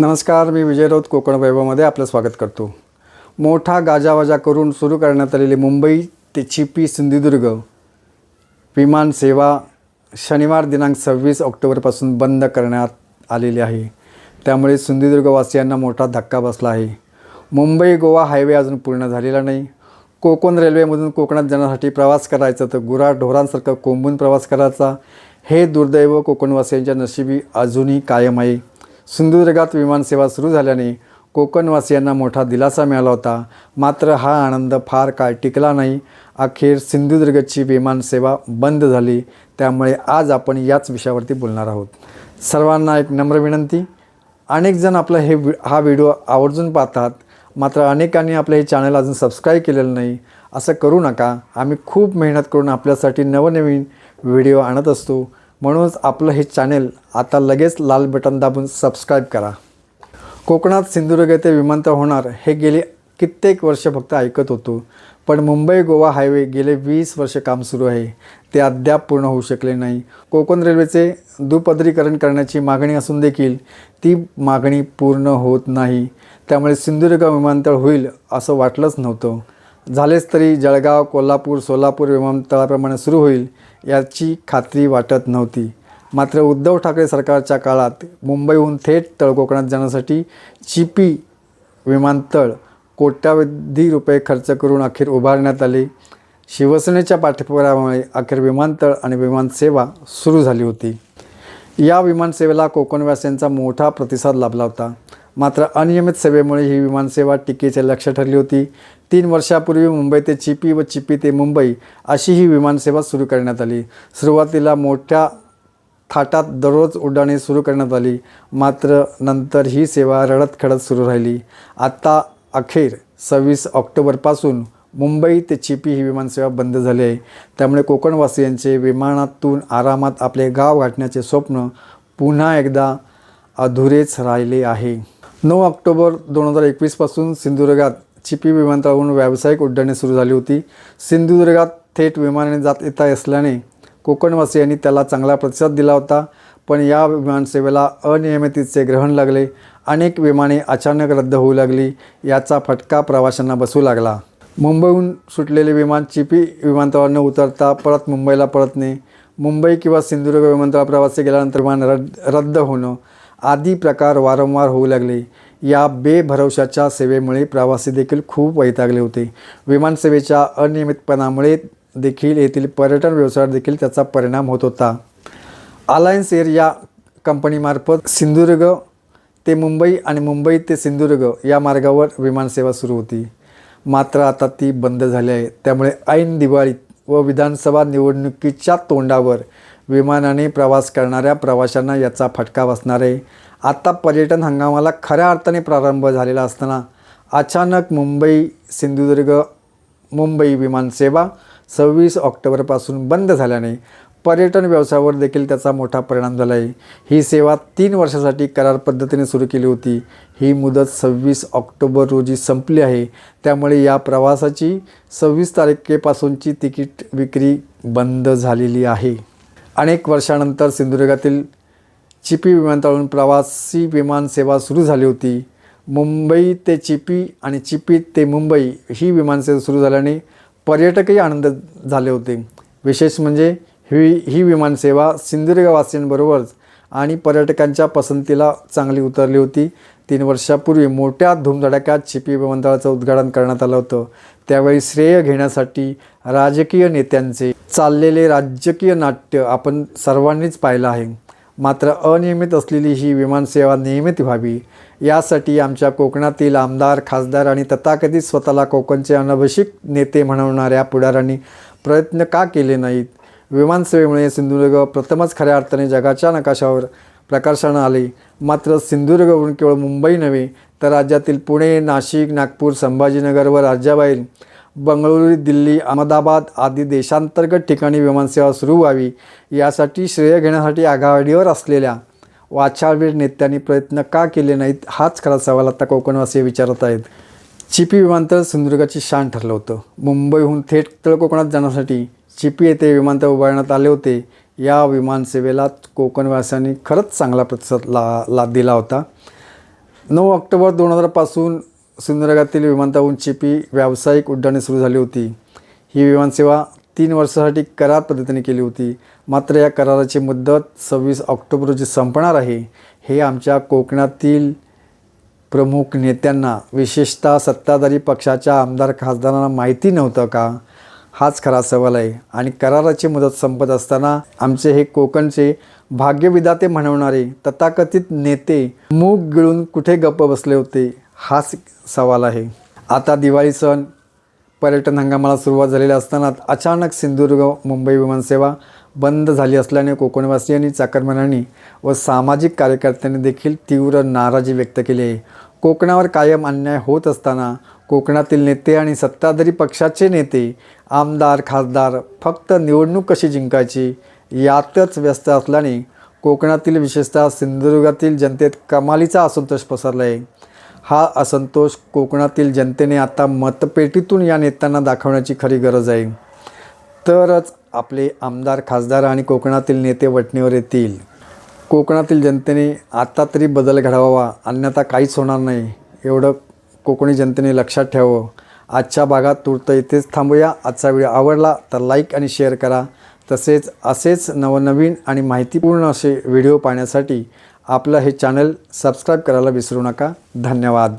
नमस्कार मी विजय राऊत कोकण वैभवमध्ये आपलं स्वागत करतो. मोठा गाजावाजा करून सुरू करण्यात आलेली मुंबई ते चिपी सिंधुदुर्ग विमान सेवा शनिवार दिनांक सव्वीस ऑक्टोबरपासून बंद करण्यात आलेली आहे. त्यामुळे सिंधुदुर्गवासियांना मोठा धक्का बसला आहे. मुंबई गोवा हायवे अजून पूर्ण झालेला नाही. कोकण रेल्वेमधून कोकणात जाण्यासाठी प्रवास करायचा तर गुरा ढोरांसारखं कोंबून प्रवास करायचा. हे दुर्दैव कोकणवासियांच्या नशिबी अजूनही कायम आहे. सिंधुदुर्गात विमानसेवा सुरू झाल्याने कोकणवासियांना मोठा दिलासा मिळाला होता. मात्र हा आनंद फार काळ टिकला नाही. अखेर सिंधुदुर्गची विमानसेवा बंद झाली. त्यामुळे आज आपण याच विषयावरती बोलणार आहोत. सर्वांना एक नम्र विनंती. अनेकजण आपला हे वि हा व्हिडिओ आवर्जून पाहतात. मात्र अनेकांनी आपलं हे चॅनल अजून सबस्क्राईब केलेलं नाही. असं करू नका. आम्ही खूप मेहनत करून आपल्यासाठी नवनवीन व्हिडिओ आणत असतो. म्हणूनच आपलं हे चॅनेल आता लगेच लाल बटन दाबून सबस्क्राईब करा. कोकणात सिंधुदुर्ग येथे विमानतळ होणार हे गेले कित्येक वर्ष फक्त ऐकत होतो. पण मुंबई गोवा हायवे गेले वीस वर्ष काम सुरू आहे. ते अद्याप पूर्ण होऊ शकले नाही. कोकण रेल्वेचे दुपदरीकरण करण्याची मागणी असून देखील ती मागणी पूर्ण होत नाही. त्यामुळे सिंधुदुर्ग विमानतळ होईल असं वाटलंच नव्हतं. झालेच तरी जळगाव कोल्हापूर सोलापूर विमानतळाप्रमाणे सुरू होईल याची खात्री वाटत नव्हती. मात्र उद्धव ठाकरे सरकारच्या काळात मुंबईहून थेट तळकोकणात जाण्यासाठी चिपी विमानतळ कोट्यावधी रुपये खर्च करून अखेर उभारण्यात आले. शिवसेनेच्या पाठिंब्यामुळे अखेर विमानतळ आणि विमानसेवा सुरू झाली होती. या विमानसेवेला कोकणवासियांचा मोठा प्रतिसाद लाभला होता. मात्र अनियमित सेवेमुळे ही विमानसेवा टीकेचे लक्ष ठरली होती. तीन वर्षापूर्वी मुंबई ते चिपी व चिपी ते मुंबई अशी ही विमानसेवा सुरू करण्यात आली. सुरुवातीला मोठ्या थाटात दररोज उड्डाणे सुरू करण्यात आली. मात्र नंतर ही सेवा रडत खडत सुरू राहिली. आत्ता अखेर सव्वीस ऑक्टोबरपासून मुंबई ते चिपी ही विमानसेवा बंद झाली आहे. त्यामुळे कोकणवासियांचे विमानातून आरामात आपले गाव गाठण्याचे स्वप्न पुन्हा एकदा अधुरेच राहिले आहे. नऊ ऑक्टोबर दोन हजार एकवीसपासून सिंधुदुर्गात चिपी विमानतळावरून व्यावसायिक उड्डाणे सुरू झाली होती. सिंधुदुर्गात थेट विमानाने जात येता असल्याने कोकणवासियांनी त्याला चांगला प्रतिसाद दिला होता. पण या विमानसेवेला अनियमिततेचे ग्रहण लागले. अनेक विमाने अचानक रद्द होऊ लागली. याचा फटका प्रवाशांना बसू लागला. मुंबईहून सुटलेले विमान चिपी विमानतळावर न उतरता परत मुंबईला परतणे. मुंबई किंवा सिंधुदुर्ग विमानतळा प्रवासी गेल्यानंतर विमान रद्द रद्द होणं आदी प्रकार वारंवार होऊ लागले. या बेभरवशाच्या सेवेमुळे प्रवासी देखील खूप वैतागले होते. विमानसेवेच्या अनियमितपणामुळे देखील येथील पर्यटन व्यवसायावर देखील त्याचा परिणाम होत होता. अलायन्स एअर या कंपनीमार्फत सिंधुदुर्ग ते मुंबई आणि मुंबई ते सिंधुदुर्ग या मार्गावर विमानसेवा सुरू होती. मात्र आता ती बंद झाली आहे. त्यामुळे ऐन दिवाळीत व विधानसभा निवडणुकीच्या तोंडावर विमानाने प्रवास करणाऱ्या प्रवाशांना याचा फटका बसणार आहे. आत्ता पर्यटन हंगामाला खऱ्या अर्थाने प्रारंभ झालेला असताना अचानक मुंबई सिंधुदुर्ग मुंबई विमानसेवा सव्वीस ऑक्टोबरपासून बंद झाल्याने पर्यटन व्यवसायावर देखील त्याचा मोठा परिणाम झाला आहे ही सेवा तीन वर्षासाठी करार पद्धतीने सुरू केली होती. ही मुदत सव्वीस ऑक्टोबर रोजी संपली आहे. त्यामुळे या प्रवासाची सव्वीस तारखेपासूनची तिकीट विक्री बंद झालेली आहे. अनेक वर्षानंतर सिंधुदुर्गातील चिपी विमानतळावरून प्रवासी विमानसेवा सुरू झाली होती. मुंबई ते चिपी आणि चिपी ते मुंबई ही विमानसेवा सुरू झाल्याने पर्यटकही आनंद झाले होते. विशेष म्हणजे ही ही विमानसेवा सिंधुदुर्गवासियांबरोबरच आणि पर्यटकांच्या पसंतीला चांगली उतरली होती. तीन वर्षापूर्वी मोठ्या धूमधडाक्यात चिपी विमानतळाचं उद्घाटन करण्यात आलं होतं. त्यावेळी श्रेय घेण्यासाठी राजकीय नेत्यांचे चाललेले राजकीय नाट्य आपण सर्वांनीच पाहिलं आहे. मात्र अनियमित असलेली ही विमानसेवा नियमित व्हावी. यासाठी आमच्या कोकणातील आमदार खासदार आणि तथाकथित स्वतःला कोकणचे अनभिषिक नेते म्हणवणाऱ्या पुढाऱ्यांनी प्रयत्न का केले नाहीत? विमानसेवेमुळे सिंधुदुर्ग प्रथमच खऱ्या अर्थाने जगाच्या नकाशावर प्रकर्षानं आले. मात्र सिंधुदुर्गवरून केवळ मुंबई नव्हे तर राज्यातील पुणे नाशिक नागपूर संभाजीनगर व राज्याबाहेर बंगळुरू दिल्ली अहमदाबाद आदी देशांतर्गत ठिकाणी विमानसेवा सुरू व्हावी यासाठी श्रेय घेण्यासाठी आघाडीवर असलेल्या वाचाळवीर नेत्यांनी प्रयत्न का केले नाहीत हाच खरा सवाल आता कोकणवासी विचारत आहेत. चिपी विमानतळ सिंधुदुर्गाची शान ठरलं होतं. मुंबईहून थेट तळ कोकणात जाण्यासाठी चिपी येथे विमानतळ उभारण्यात आले होते. या विमानसेवेला कोकणवासियांनी खरंच चांगला प्रतिसाद ला ला दिला होता. नऊ ऑक्टोबर दोन हजारपासून सिंधुदुर्गातील विमानतळावरून चिपी व्यावसायिक उड्डाणे सुरू झाली होती. ही विमानसेवा तीन वर्षासाठी करार पद्धतीने केली होती. मात्र या कराराची मुदत सव्वीस ऑक्टोबर रोजी संपणार आहे हे आमच्या कोकणातील प्रमुख नेत्यांना विशेषतः सत्ताधारी पक्षाच्या आमदार खासदारांना माहिती नव्हतं का? हाच खरा सवाल आहे. आणि कराराची मुदत संपत असताना आमचे हे कोकणचे भाग्यविदाते म्हणवणारे तथाकथित नेते मूग गिळून कुठे गप्प बसले होते हाच सवाल आहे. आता दिवाळी सण पर्यटन हंगामाला सुरुवात झालेली असताना अचानक सिंधुदुर्ग मुंबई विमानसेवा बंद झाली असल्याने कोकणवासियांनी चाकरमान्यांनी व सामाजिक कार्यकर्त्यांनी देखील तीव्र नाराजी व्यक्त केली आहे. कोकणावर कायम अन्याय होत असताना कोकणातील नेते आणि सत्ताधारी पक्षाचे नेते आमदार खासदार फक्त निवडणूक कशी जिंकायची यातच व्यस्त असल्याने कोकणातील विशेषतः सिंधुदुर्गातील जनतेत कमालीचा असंतोष पसरला आहे हा असंतोष कोकणातील जनतेने आता मतपेटीतून या नेत्यांना दाखवण्याची खरी गरज आहे. तरच आपले आमदार खासदार आणि कोकणातील नेते वटणीवर येतील. कोकणातील जनतेने आता तरी बदल घडवावा अन्यथा काहीच होणार नाही एवढं कोकणी जनतेने लक्षात ठेवावं. आजच्या भागात तूर्त इथेच थांबूया. आजचा व्हिडिओ आवडला तर लाईक आणि शेअर करा. तसेच असेच नवनवीन आणि माहितीपूर्ण असे व्हिडिओ पाहण्यासाठी आपलं हे चॅनल सबस्क्राईब करायला विसरू नका. धन्यवाद.